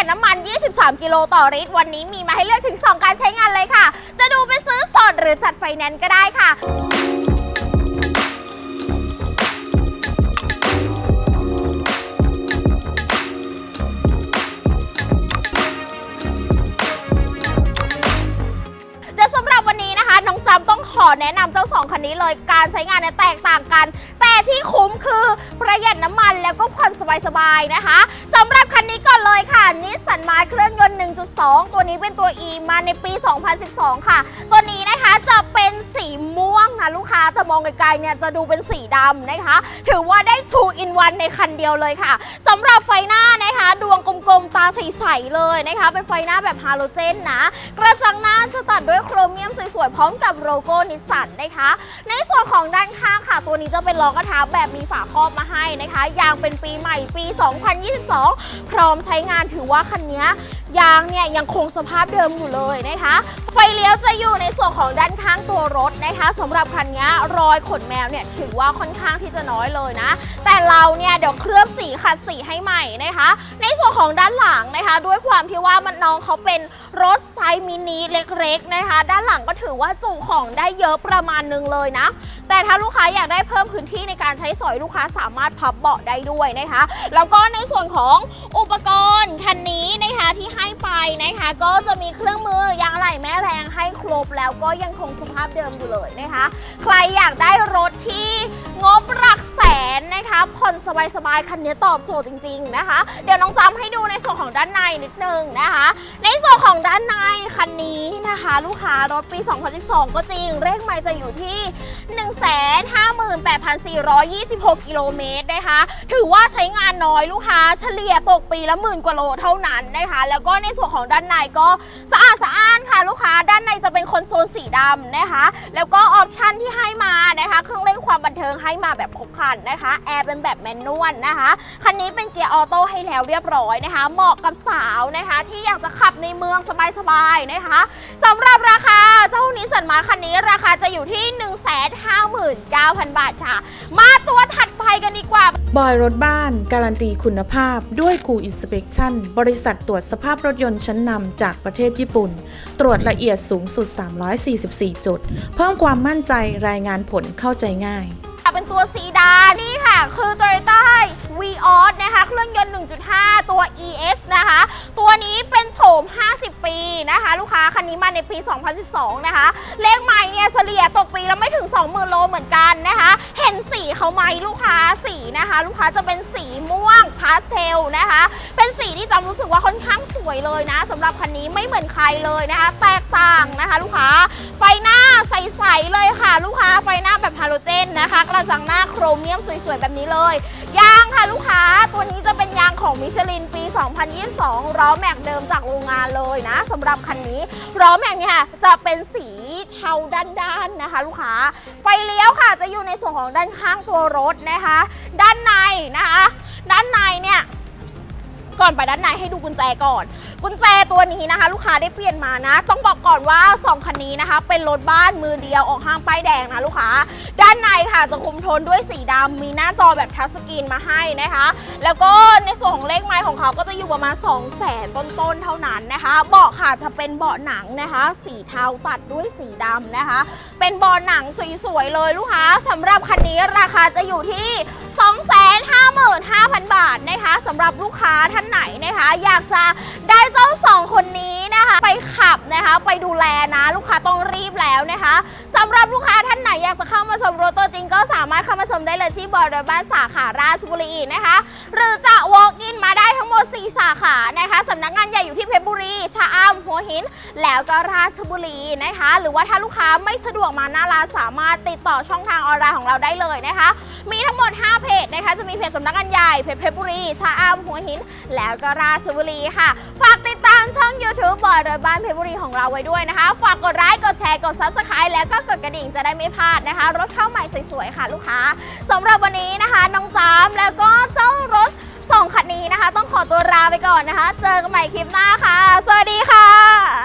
ยัดน้ำมัน 23 กิโลต่อลิตร วันนี้มีมาให้เลือกถึง 2 การใช้งานเลยค่ะ จะดูเป็นซื้อสดหรือจัดไฟแนนซ์ก็ได้ค่ะเดี๋ยวสำหรับวันนี้นะคะน้องจำต้องขอแนะนำเจ้าสองคันนี้เลยการใช้งานเนี่ยแตกต่างกัน ที่คุ้มคือประหยัดน้ำมันแล้วก็ผ่อนสบายๆนะคะสำหรับคันนี้ก่อนเลยค่ะนิสสันมาเครื่องยนต์ 1.2 ตัวนี้เป็นตัว E มาในปี 2012 ค่ะ ตัวนี้นะคะจะเป็นสีม่วงนะลูกค้าแต่มองไกลๆเนี่ยจะดูเป็นสีดำนะคะ ถือว่าได้ 2 in 1 ในคันเดียวเลยค่ะสำหรับไฟหน้า ลมๆ ตาใสๆเลยนะคะ เป็นไฟหน้าแบบฮาโลเจนนะ กระจังหน้าจะตัดด้วยโครเมียมสวยๆ พร้อมกับโลโก้นิสสันนะคะ ในส่วนของด้านข้างค่ะ ตัวนี้จะเป็นล้อกระทะแบบมีฝาครอบมาให้นะคะ ยางเป็นปีใหม่ปี 2022 พร้อมใช้งานถือว่าคันนี้ยางเนี่ยยังคงสภาพเดิมอยู่เลยนะคะ ไฟเลี้ยวจะอยู่ในส่วนของด้านข้างตัวรถนะคะสำหรับคันนี้รอยขนแมวเนี่ยถือว่าค่อนข้างที่จะน้อยเลยนะ แต่เราเนี่ยเดี๋ยวเคลือบสีขัดสีให้ใหม่นะคะ ในส่วนของด้านหลังนะคะ ด้วยความที่ว่ามันน้องเขาเป็นรถไซส์มินิเล็กๆนะคะ ด้านหลังก็ถือว่าจุของได้เยอะประมาณนึงเลยนะ แต่ถ้าลูกค้าอยากได้เพิ่มพื้นที่ในการใช้สอยลูกค้าสามารถพับเบาะได้ด้วยนะคะ แล้วก็ในส่วนของอุปกรณ์คันนี้ นะคะ ก็จะมีเครื่องมือยางอะไหล่แม่แรงให้ครบแล้วก็ยังคงสภาพเดิมอยู่เลยนะคะ ใครอยากได้รถที่งบหลักแสนนะคะ ผ่อนสบายๆคันนี้ตอบโจทย์จริง ๆนะคะ เดี๋ยวน้องจำให้ดูในส่วนของด้านในนิดนึงนะคะ ในส่วนของด้านในคันนี้ นะคะลูกค้ารถปี 2012 ก็จริง เลขไม่จะอยู่ที่ 158,426 กิโลเมตรนะคะ ถือว่าใช้งานน้อยลูกค้าเฉลี่ยตกปีละหมื่นกว่าโลเท่านั้นนะคะ แล้วก็ในส่วนของด้านในก็สะอาดสะอ้านค่ะลูกค้าด้านในจะเป็นคอนโซลสีดำนะคะ แล้วก็ออปชันที่ให้มา เครื่องเล่นความบันเทิงให้มาแบบครบครันนะคะแอร์เป็นแบบแมนนวลนะคะคันนี้เป็นเกียร์ออโต้ให้แล้วเรียบร้อยนะคะ เหมาะกับสาวนะคะ ที่อยากจะขับในเมืองสบายๆนะคะสำหรับราคาเจ้านิสสันมาคันนี้ราคาจะอยู่ที่ 159,000 บาทค่ะ มาตัวถัดไป บอยรถบ้าน การันตีคุณภาพด้วยกูอินสเป t ชั่นบริษัทตรวจสภาพรถยนต์ชั้นนำจากประเทศญี่ปุ่น ตรวจละเอียดสูงสุด 344 จุด เพิ่มความมั่นใจรายงานผลเข้าใจง่ายเป็นตัวซีดาน นี่ค่ะ คือ Toyota v ีออสนะคะ เครื่องยนต์ 1.5 ตัว ES นะคะ ตัวนี้เป็นโฉม 50 ปีนะคะ ลูกค้า คันนี้มาในปี 2012 นะคะ เลขใหม่เนี่ยเฉลี่ยตกปีแล้วไม่ถึง 20,000 โลเหมือนกันนะคะ เห็นสีเขาไหมลูกค้า นะคะ ลูกค้าจะเป็นสีม่วงพาสเทลนะคะ เป็นสีที่จำรู้สึกว่าค่อนข้างสวยเลยนะสำหรับคันนี้ไม่เหมือนใครเลยนะคะ แตกต่างนะคะ ลูกค้าไฟหน้าใสๆเลยค่ะ ลูกค้าไฟหน้าแบบฮาโลเจนนะคะกระจังหน้าโครเมียมสวยๆแบบนี้เลยยางค่ะ ของมิชลินปี 2022ล้อแม็กเดิมจากโรงงานเลยนะสำหรับคันนี้ล้อแม็กเนี่ยจะเป็นสีเทาด้านๆนะคะ ลูกค้าไฟเลี้ยวค่ะจะอยู่ในส่วนของด้านข้างตัวรถนะคะ ด้านในนะคะ ด้านในเนี่ย ก่อนไปด้านในให้ดูกุญแจก่อน กุญแจตัวนี้นะคะ ลูกค้าได้เปลี่ยนมานะ ต้องบอกก่อนว่า 2 คันนี้นะคะ เป็นรถบ้านมือเดียวออกห้างป้ายแดงนะลูกค้า ด้านในค่ะจะคุมโทนด้วยสีดำมีหน้าจอแบบทัชสกรีนมาให้นะคะ แล้วก็ในส่วนของเลขไม้ของเขาก็จะอยู่ประมาณ 2 0 0แสนต้นๆเท่านั้นนะคะ เบาะค่ะจะเป็นเบาะหนังนะคะ สีเทาตัดด้วยสีดำนะคะ เป็นเบาะหนังสวยๆเลยลูกค้าสำหรับคันนี้ราคาจะอยู่ที่ 255,000 บาทนะคะสำหรับลูกค้าท่านไหนนะคะ อยากจะได้เจ้าสองคนนี้นะคะ ไปขับนะคะไปดูแลนะลูกค้าต้องรีบแล้วนะคะสำหรับลูกค้าท่านไหนอยากจะเข้ามาชมรถตัวจริง ก็สามารถเข้ามาชมได้เลยที่บอริเวณบ้านสาขาราชบุรีนะคะ หรือจะ walk in มาได้ทั้งหมด 4 สาขานะคะสำนักงานใหญ่อยู่ที่เพชรบุรีช หัวหิน แล้วก็ราชบุรีนะคะ หรือว่าถ้าลูกค้าไม่สะดวกมาหน้าร้านสามารถติดต่อช่องทางออนไลน์ของเราได้เลยนะคะ มีทั้งหมด 5 เพจนะคะ จะมีเพจสำนักงานใหญ่เพจเพชรบุรีชะอำหัวหิน แล้วก็ราชบุรีค่ะ ฝากติดตามช่อง YouTube บอยโดยบ้านเพชรบุรีของเราไว้ด้วยนะคะ ฝากกดไลค์กดแชร์กด Subscribe แล้วก็กดกระดิ่งจะได้ไม่พลาดนะคะ รถเข้าใหม่สวยๆค่ะ ลูกค้าสำหรับวันนี้นะคะ น้องจามแล้วก็เจ้ารถ คันนี้นะคะ ต้องขอตัวลาไปก่อนนะคะ เจอกันใหม่คลิปหน้าค่ะ สวัสดีค่ะ